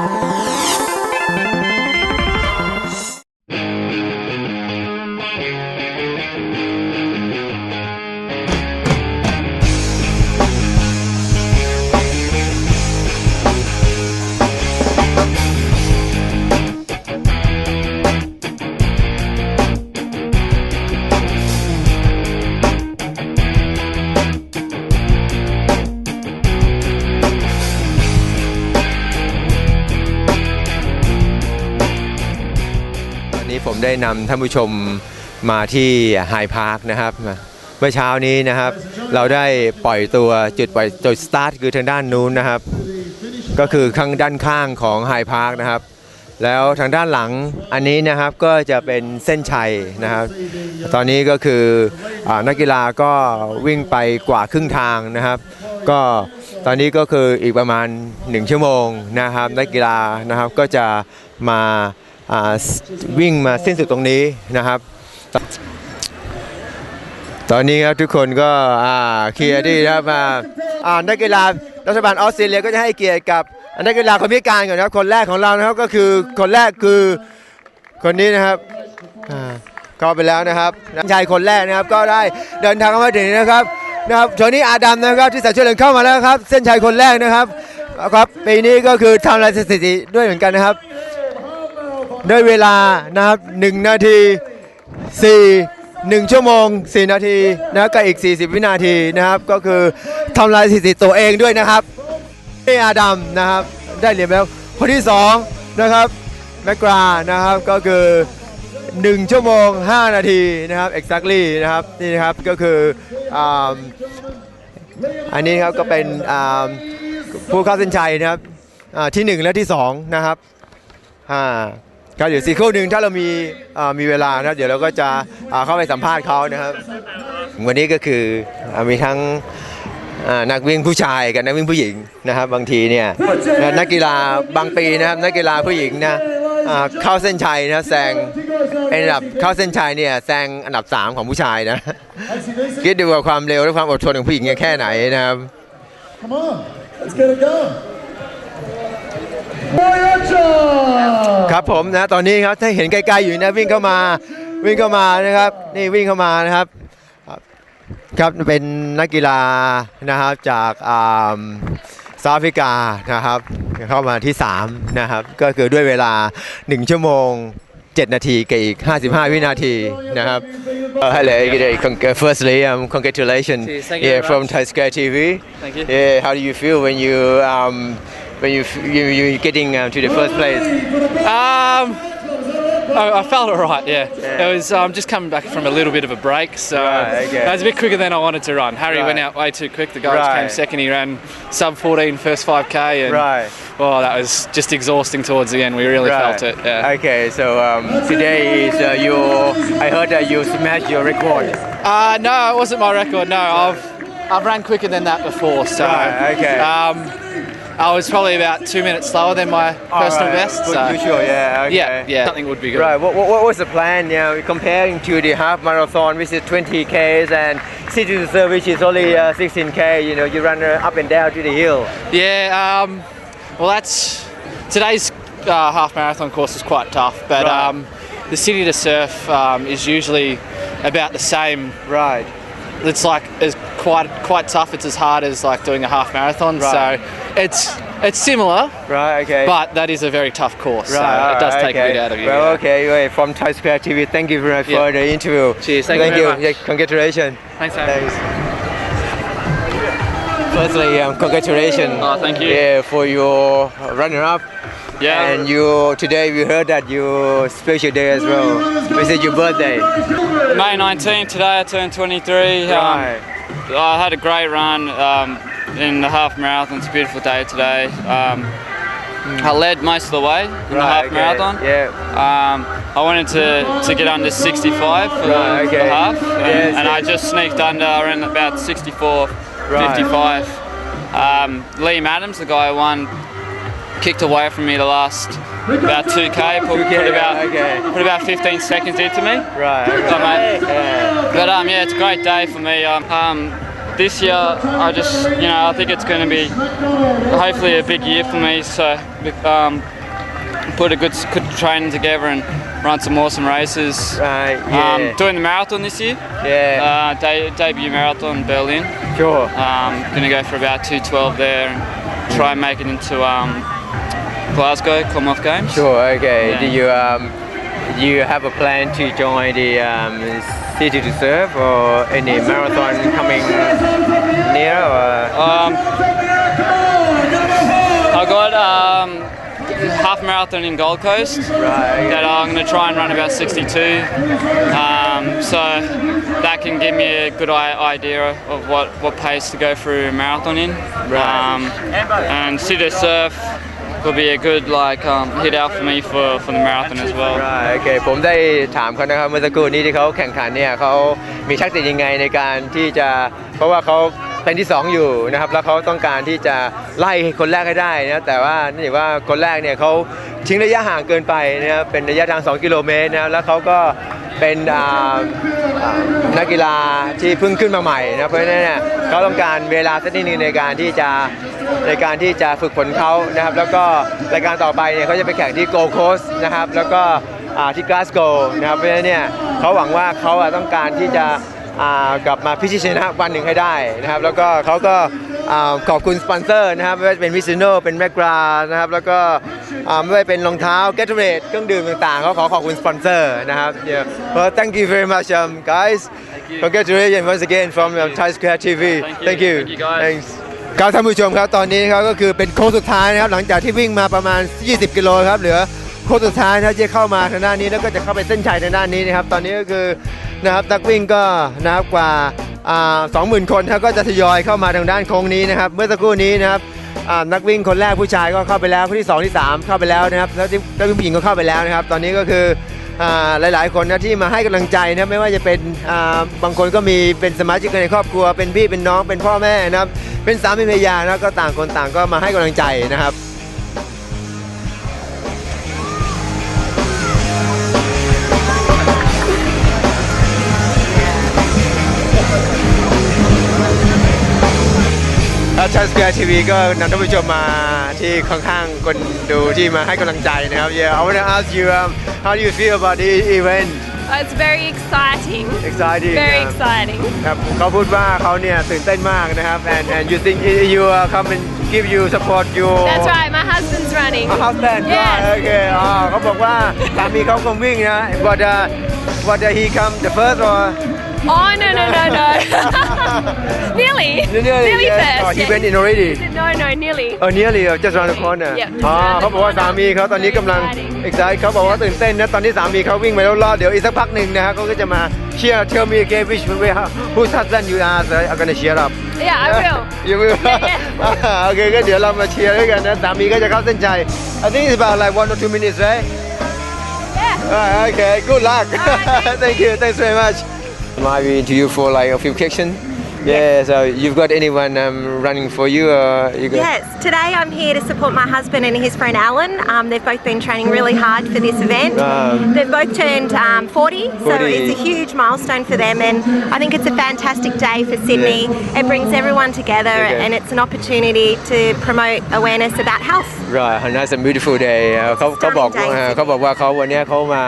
วั ผมได้นำท่านผู้ชมมาที่ไฮพาร์คนะครับ เมื่อเช้านี้นะครับ เราได้ปล่อยตัวจุดปล่อยจุดสตาร์ทคือทางด้านนู้นนะครับ ก็คือข้างด้านข้างของไฮพาร์คนะครับ แล้วทางด้านหลังอันนี้นะครับก็จะเป็นเส้นชัยนะครับ ตอนนี้ก็คืออนักกีฬาก็วิ่งไปกว่าครึ่งทางนะครับ ก็ตอนนี้ก็คืออีกประมาณ 1 ชั่วโมงนะครับ นักกีฬานะครับก็จะมา วิ่งมาสิ้นสุดตรงนี้นะครับ ตอนนี้ครับทุกคนก็เคลียร์ที่นะครับอ่านักกีฬารัฐบาลออสเตรเลียก็จะให้เกียรติกับนักกีฬาคนพิการก่อนนะครับคนแรกของเรานะครับก็คือคนแรกคือคนนี้นะครับอ่าเข้าไปแล้วนะครับชายคนแรกนะครับก็ได้เดินทางเข้ามาถึงนะครับนะครับโทนี่อาดัมนะครับที่ใส่ชุดเหลืองเข้ามาแล้วครับ เส้นชัยคนแรกนะครับครับปีนี้ก็คือทำลายสถิติด้วยเหมือนกันนะครับ ด้วยเวลานะครับ1นาที 4 1 ชั่วโมง 4 นาทีนะกับอีก 40 วินาทีนะครับ ก็คือทำลายสถิติตัวเองด้วยนะครับนี่อาดัมนะครับได้เหรียญแล้วคนที่ 2 นะครับแมกรานะครับก็คือ 1 ชั่วโมง 5 นาทีนะครับ exactly นะครับนี่นะครับก็คืออ่าอันนี้ครับก็เป็นอ่าผู้เข้าเส้นชัยนะครับอ่าที่ 1 และที่ 2 นะครับอ่า ครับเดี๋ยวสีครู่หนึ่งถ้าเรามีอ่ามีเวลานะครับเดี๋ยวเราก็จะอ่าเข้าไปสัมภาษณ์เขานะครับ วันนี้ก็คืออามีทั้งอ่านักวิ่งผู้ชายกับนักวิ่งผู้หญิงนะครับ บางทีเนี่ยนะนักกีฬาบางปีนะครับนักกีฬาผู้หญิงนะอ่าเข้าเส้นชัยนะแซงอันดับเข้าเส้นชัยเนี่ยแซงอันดับ 3 ของผู้ชายนะ คิดดูว่าความเร็วและความอดทนของผู้หญิงเนี่ยแค่ไหนนะครับ Come on, let's get it going. Voyager! ครับผมนะตอนนี้ครับถ้าเห็นใกล้ๆอยู่นะวิ่งเข้ามาวิ่งเข้ามานะครับนี่วิ่งเข้ามานะครับครับครับเป็นนักกีฬานะครับจากอ่าเซาท์แอฟริกานะครับเข้ามาที่ 3 นะครับ ก็คือด้วยเวลา 1 ชั่วโมง 7 นาทีกับอีก 55 วินาทีนะครับ Uh, hello, good day. Con- uh, firstly, um, congratulations. Cheers, thank you yeah, very from much. Thai Sky TV. Thank you. Yeah, how do you feel when you um, when you you you getting um, to the first place? Um, I, I felt alright. Yeah. Yeah. It was um, just coming back from a little bit of a break, so Right, okay. Was a bit quicker than I wanted to run. Harry went out way too quick. The guy just came second. He ran sub 14 first 5k, and Right. oh, that was just exhausting towards the end. We really felt it. Yeah. Okay, so um, today is uh, your. I heard that you smashed your record. Uh, no, it wasn't my record. No, I've I've ran quicker than that before. So Right, okay. um, I was probably about two minutes slower than my personal Alright, best. good, So you sure? Yeah. Okay. yeah, yeah, something would be good. Right. What, what, what was the plan? You know, comparing to the half marathon, which is 20 k's, and city to serve, which is only uh, 16 k. You know, you run uh, up and down to the hill. Yeah, um, well, that's today's uh, half marathon course is quite tough, but Right. um, the city to surf um, is usually about the same. Right. It's like it's quite quite tough. It's as hard as like doing a half marathon, Right. so it's it's similar, Right. Okay. but that is a very tough course. Right, so it does take okay. a bit out of you. Well, yeah. okay. Well, from Thai Square TV, thank you very much Yeah. for the interview. Cheers, thank you thank very you. much. Yeah, congratulations. Thanks. Thanks. Firstly, um, congratulations. Oh, thank you. Yeah, for your runner-up. Yeah. And you today we heard that your special day as well. Is your birthday. May 19th, today I turned 23. Um, Right. I had a great run um, in the half marathon. It's a beautiful day today. Um, I led most of the way in the half okay. marathon. Yeah. Um, I wanted to, to get under 65 for Right, the, okay. the half, and, Yes, and I just sneaked under. around about 64, Right. 55. Um, Liam Adams, the guy who won, kicked away from me the last about 2k. Put, 2K, put about okay. put about 15 seconds into me. Right. Got mate. Yeah. But um, yeah, it's a great day for me. Um, um, this year, I just, you know, I think it's going to be hopefully a big year for me. So, um, put a good, good training together and run some awesome races. right Um, yeah doing the marathon this year, yeah uh, de- debut marathon in Berlin. sure Um, gonna go for about 212 there and try and make it into um, Glasgow Commonwealth Games. Sure. Okay. Yeah. Do you um, you have a plan to join the um, City to Serve or any marathon coming near? Or? Um, I got um, half marathon in Gold Coast Right. that I'm going to try and run about 62. Um, so that can give me a good idea of what, what pace to go through a marathon in. Right. Um, and City to Surf will be a good like um, hit out for me for, for the marathon as well. Right. Okay. ผมได้ถามเขานะครับเมื่อสักครู่นี้ที่เขาแข่งขันเนี่ยเขามีทักษะยังไงในการที่จะเพราะว่าเขาเป็นที่ 2 อยู่นะครับแล้วเขาต้องการที่จะไล่คนแรกให้ได้นะแต่ว่านี่ว่าคนแรกเนี่ยเขาทิ้งระยะห่างเกินไปนะครับเป็นระยะทาง 2 กิโลเมตรนะครับแล้วเขาก็เป็นอ่าอ่านักกีฬาที่เพิ่งขึ้นมาใหม่นะเพราะฉะนั้นเนี่ยเขาต้องการเวลาสักนิดนึงในการที่จะ ในการที่จะฝึกฝนเขานะครับ แล้วก็รายการต่อไปเนี่ยเขาจะไปแข่งที่โกลโคสนะครับ แล้วก็อ่าที่กลาสโกนะครับเพราะฉะนั้นเนี่ยเขาหวังว่าเขาอะต้องการที่จะอ่ากลับมาพิชิตชนะวันหนึ่งให้ได้นะครับ แล้วก็เขาก็อ่าขอบคุณสปอนเซอร์นะครับไม่ว่าจะเป็นมิซูโน่เป็นแมกรานะครับ แล้วก็อ่าไม่ว่าเป็นรองเท้า g a t o r a d e เครื่องดื่มต่างๆเขาขอขอบคุณสปอนเซอร์นะครับ yeah. well thank you very much um, guys congratulations once again from um, Thai Square TV Thank you. you Thank you, guys. thanks ครับท่านผู้ชมครับตอนนี้ครับก็คือเป็นโค้งสุดท้ายนะครับ หลังจากที่วิ่งมาประมาณ 20 กิโลครับเหลือโค้งสุดท้ายนะครับที่จะเข้ามาทางด้านนี้แล้วก็จะเข้าไปเส้นชัยทางด้านนี้นะครับ ตอนนี้ก็คือนะครับนักวิ่งก็นะครับกว่าสองหมื่นคนครับก็จะทยอยเข้ามาทางด้านโค้งนี้นะครับ เมื่อสักครู่นี้นะครับนักวิ่งคนแรกผู้ชายก็เข้าไปแล้วคนที่สองที่สามเข้าไปแล้วนะครับแล้วที่นักวิ่งผู้หญิงก็เข้าไปแล้วนะครับ ตอนนี้ก็คือ หลาย ๆ คนนะที่มาให้กำลังใจนะไม่ว่าจะเป็นบางคนก็มีเป็นสมาชิกในครอบครัวเป็นพี่เป็นน้องเป็นพ่อแม่นะครับเป็นสามีภรรยานะก็ต่างคนต่างก็มาให้กำลังใจนะครับ แล้วชันสแควร์ทีวีก็นำท่านผู้ชมมาที่ข้างๆคนดูที่มาให้กำลังใจนะครับ Yeah I want to ask you um, how do you feel about the event Oh, It's very exciting. exciting Very um, exciting. ครับเขาพูดว่าเขาเนี่ยตื่นเต้นมากนะครับ and and you think you uh, come and give you support your That's right. My husband's running. a husband Yes. right okay อ๋อเขาบอกว่าสามีเขาคงวิ่งนะ but uh, but uh, he come the first or Oh no no no no. nearly. nearly yes. first. oh, he yeah. went in already No no nearly. Oh nearly uh, just around the corner Yep, just อ๋อ around the เขาบอกว่า corner. สามีเขาตอนนี้กำลัง Exciting. excited เขาบอกว่าตื่นเต้นนะตอนนี้สามีเขาวิ่งไปแล้วรอดเดี๋ยวอีกสักพักหนึ่งนะฮะเขาก็จะมาเชียร์ tell me again which way whose husband you are so I'm gonna cheer up Yeah, I will. you will Yeah, โอเคก็เดี๋ยวเรามาเชียร์ด้วยกันนะสามีก็จะเข้าเส้นชัย I think it's about like one or two minutes right Yeah. Alright, okay good luck Alright, thank you thanks very much Might be into you for like a few questions yeah so you've got anyone um, running for you or you got Yes, today I'm here to support my husband and his friend Alan. Um, they've both been training really hard for this event. Um, they've both turned um, 40, so 40. it's a huge milestone for them, and I think it's a fantastic day for Sydney. It brings everyone together, Okay. and it's an opportunity to promote awareness about health. Right, and that's a beautiful day เอ่อเขาเขาบอก Stunning day เอ่อเขาบอกว่าเขาวันเนี้ยเขามา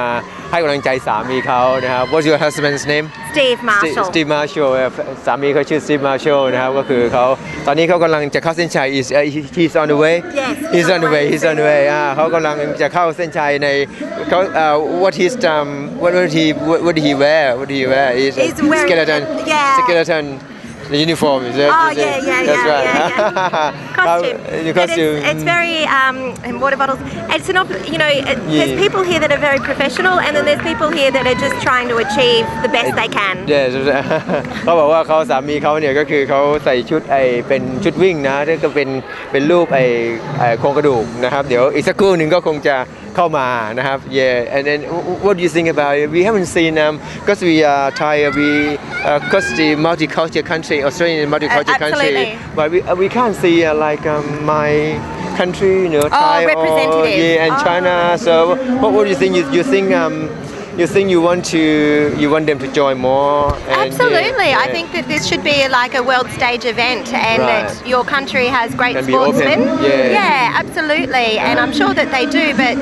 ให้กำลังใจสามีเขานะครับ What's your husband's name Steve Marshall. Steve Marshall เอ่อสามีเขาชื่อ Steve Marshall นะครับก็คือเขาตอนนี้เขากำลังจะเข้าเส้นชัย is uh, he- he's on the way Yes, he's on the way he's on the way อ่าเขากำลังจะเข้าเส้นชัยในเขาเอ่อ what his um what what he what, what did he wear what did he wear is He's wearing- skeleton yeah. skeleton the uniform is that Oh is yeah, it? yeah, that's yeah, right yeah, yeah. Costume. the But costume It's, it's very um, and water bottles. It's an op- you know, it, Yeah. there's people here that are very professional, and then there's people here that are just trying to achieve the best they can. Yes เขาบอกว่าเขาสามีเขาเนี่ยก็คือเขาใส่ชุดไอเป็นชุดวิ่งนะที่ก็เป็นเป็นรูปไอไอโครงกระดูกนะครับเดี๋ยวอีกสักครู่หนึ่งก็คงจะ เข้ามานะครับ Yeah and then what do you think about it we haven't seen um because we are Thai we uh, cause the multicultural country Australian multicultural country absolutely. but we uh, we can't see uh, like um, my country you know Oh, Thai or representative. yeah and Oh. China so what what do you think you, you think um you think you want to you want them to join more and, Absolutely. I yeah. think that this should be like a world stage event and Right. that your country has great Can be open. sportsmen. Yeah. Yeah, absolutely. And I'm sure that they do, but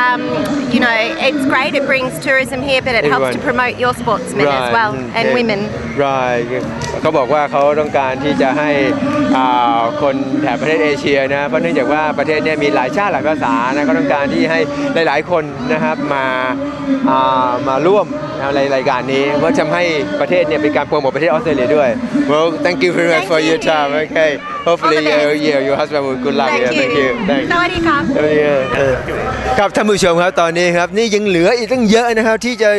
um, you know, it's great. It brings tourism here, but it helps to Everyone. promote your sportsmen as Right. well Mm, and yeah. women. right เขาบอกว่าเขาต้องการที่จะให้อ่าคนแถบประเทศเอเชียนะเพราะเนื่องจากว่าประเทศเนี้มีหลายชาติหลายภาษานะเขาต้องการที่ให้หลาย ๆ คนนะครับมาอ่า มาร่วมในรายการนี้เพราะทำให้ประเทศเนี่ยเป็นการโปรโมทประเทศออสเตรเลียด้วย well thank you very much Thank for your you. time okay hopefully All the best. uh, yeah, your husband will good luck Thank yeah, thank you you. thanks สวัสดีครับครับท่านผู้ชมครับตอนนี้ครับนี่ยังเหลืออีกตั้งเยอะนะครับที่จะ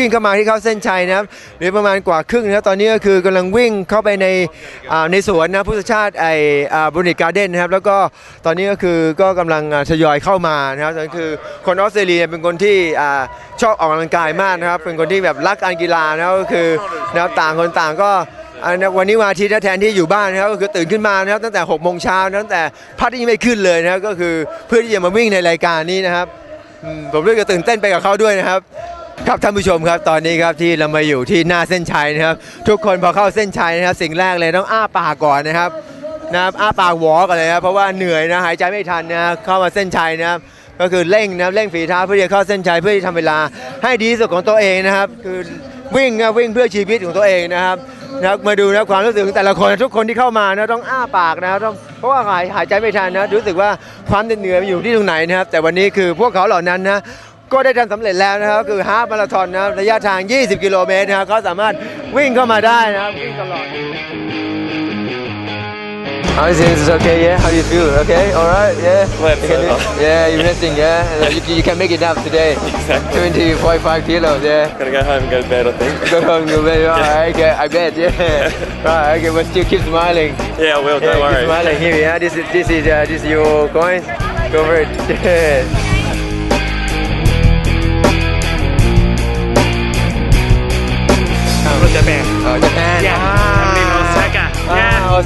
กิ้งเข้ามาที่เข้าเส้นชัยนะครับเหลือประมาณกว่าครึ่งนะครับตอนนี้ก็คือกำลังวิ่งเข้าไปในอ่าในสวนนะพุทธชาติไอบุนิการ์เด้นนะครับแล้วก็ตอนนี้ก็คือก็กำลังทยอยเข้ามานะครับนั่นคือคนออสเตรเลียเป็นคนที่อ่าชอบออกกำลังกายมากนะครับ เป็นคนที่แบบรักการกีฬานะครับก็คือนะครับต่างคนต่างก็วันนี้วันอาทิตย์นะแทนที่อยู่บ้านนะครับก็คือตื่นขึ้นมานะครับตั้งแต่6กโมงเช้าตั้งแต่พระอาทิตย์ยังไม่ขึ้นเลยนะครับก็คือเพื่อที่จะมาวิ่งในรายการนี้นะครับผมรู้สึกจะตื่นเต้นไปกับเขาด้วยนะครับ ครับท่านผู้ชมครับตอนนี้ครับที่เรามาอยู่ที่หน้าเส้นชัยนะครับ ทุกคนพอเข้าเส้นชัยนะครับ สิ่งแรกเลยต้องอ้าปากก่อนนะครับนะครับอ้าปากหวอกันเลยครับเพราะว่าเหนื่อยนะหายใจไม่ทันนะเข้ามาเส้นชัยนะครับก็คือเร่งนะครับเร่งฝีเท้าเพื่อจะเข้าเส้นชัยเพื่อที่ทำเวลาให้ดีที่สุดของตัวเองนะครับ คือวิ่งนะวิ่งเพื่อชีวิตของตัวเองนะครับนะครับมาดูนะความรู้สึกของแต่ละคนทุกคนที่เข้ามานะต้องอ้าปากนะต้องเพราะว่าหายหายใจไม่ทันนะรู้สึกว่าความเหนื่อยมันอยู่ที่ตรงไหนนะครับ แต่วันนี้คือพวกเขาเหล่านั้นนะ ก็ได้ทำสำเร็จแล้วนะครับคือฮาล์ฟมาราธอนนะครับระยะทาง 20 กิโลเมตรนะครับเขาสามารถวิ่งเข้ามาได้นะครับวิ่งตลอด How is it? Is it okay? Yeah. How do you feel? Okay. All right. Yeah. Well, You can do- so- yeah. You're resting. Yeah. You, you can make it up today. Exactly. 20.5 kilos. Yeah. Gonna go home and go to bed, I think. Go home, go bed. All right, okay, I bet, yeah. Right, okay, but still keep smiling. Yeah, I will, Yeah, don't keep worry. smiling. Here we are. This is this is uh, this is your coins. Go for it. Yeah.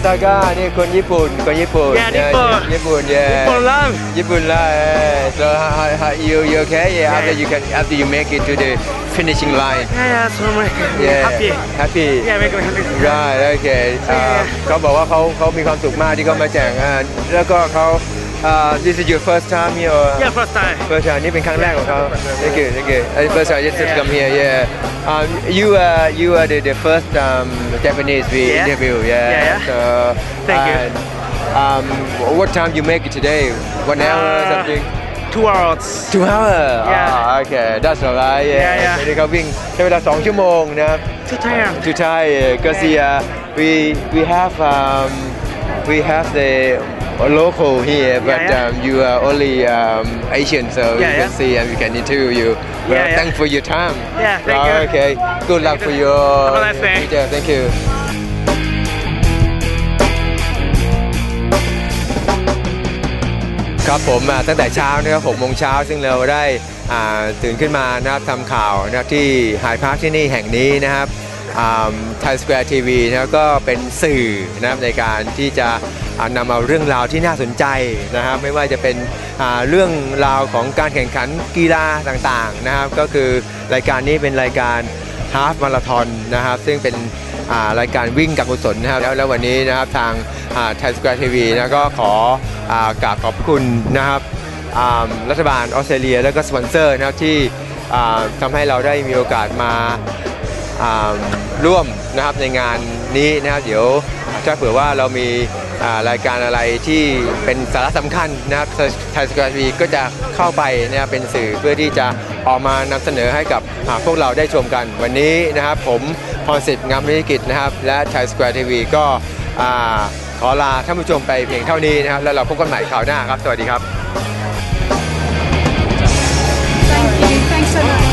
Yeah. Osaka นี่คนญี่ปุ่นคนญี่ปุ่น Yeah, ญี่ปุ่น ญี่ปุ่น yeah ญี่ปุ่น love. ญี่ปุ่นละ yeah. so how, how, how you you okay yeah after Yeah. you can after you make it to the finishing line Yeah, yeah, so much yeah happy. happy Yeah, make me happy. right okay อ่าเขาบอกว่าเขาเขามีความสุขมากที่เขามาแจกอ่าแล้วก็เขา อ่า this is your first time here or Yeah, first time. first time นี่เป็นครั้งแรกของเขา thank you thank you Uh, first time just to Yeah. come here yeah um, you are you are the, the first um, Japanese we Yeah. interview yeah, Yeah, yeah. So, Thank you. and, um, what time you make it today one hour or Uh, something Two hours. two hour Yeah. Ah, okay that's alright yeah, Yeah, yeah. วันนี้เขาวิ่งใช้เวลาสองชั่วโมงนะครับ Two time. to Thai because uh, we we have um, we have the local here, but Yeah, yeah. Um, you are only um, Asian, so Yeah, we can yeah. see and we can interview you. Well, Yeah, yeah. thanks for your time. Yeah, thank Oh, you. Okay, good luck for your Have a nice day. future. Thank you. ครับผมอ่าตั้งแต่เช้านะครับ6โมงเช้าซึ่งเราได้อ่าตื่นขึ้นมานะครับทำข่าวนะครับที่ไฮพาร์คที่นี่แห่งนี้นะครับไทยสแควร์ทีวีนะครับก็เป็นสื่อนะครับในการที่จะอ่า นำเอาเรื่องราวที่น่าสนใจนะครับไม่ว่าจะเป็นเรื่องราวของการแข่งขันกีฬาต่างๆนะครับก็คือรายการนี้เป็นรายการฮาฟมาราธอนนะครับซึ่งเป็นรายการวิ่งการกุศลนะครับแล้วแล้ววันนี้นะครับทางไทยสแควร์ทีวีนะก็ขออกราบขอบคุณนะครับรัฐบาลออสเตรเลีย แล้วก็สปอนเซอร์นะครับที่ทำให้เราได้มีโอกาสมาร่วมนะครับในงานนี้นะครับเดี๋ยวถ้าเผื่อว่าเรามี รายการอะไรที่เป็นสาระสำคัญนะครับไทยสกอตวีก็จะเข้าไปนะครับเป็นสื่อเพื่อที่จะออกมานำเสนอให้กับพวกเราได้ชมกัน วันนี้นะครับผมพรสิทธิ์งามนิกิจนะครับ และไทยสแควร์ทีวีก็ขอลาท่านผู้ชมไปเพียงเท่านี้นะครับ แล้วเราพบกันใหม่คราวหน้าครับ สวัสดีครับ Thank you. Thanks so much.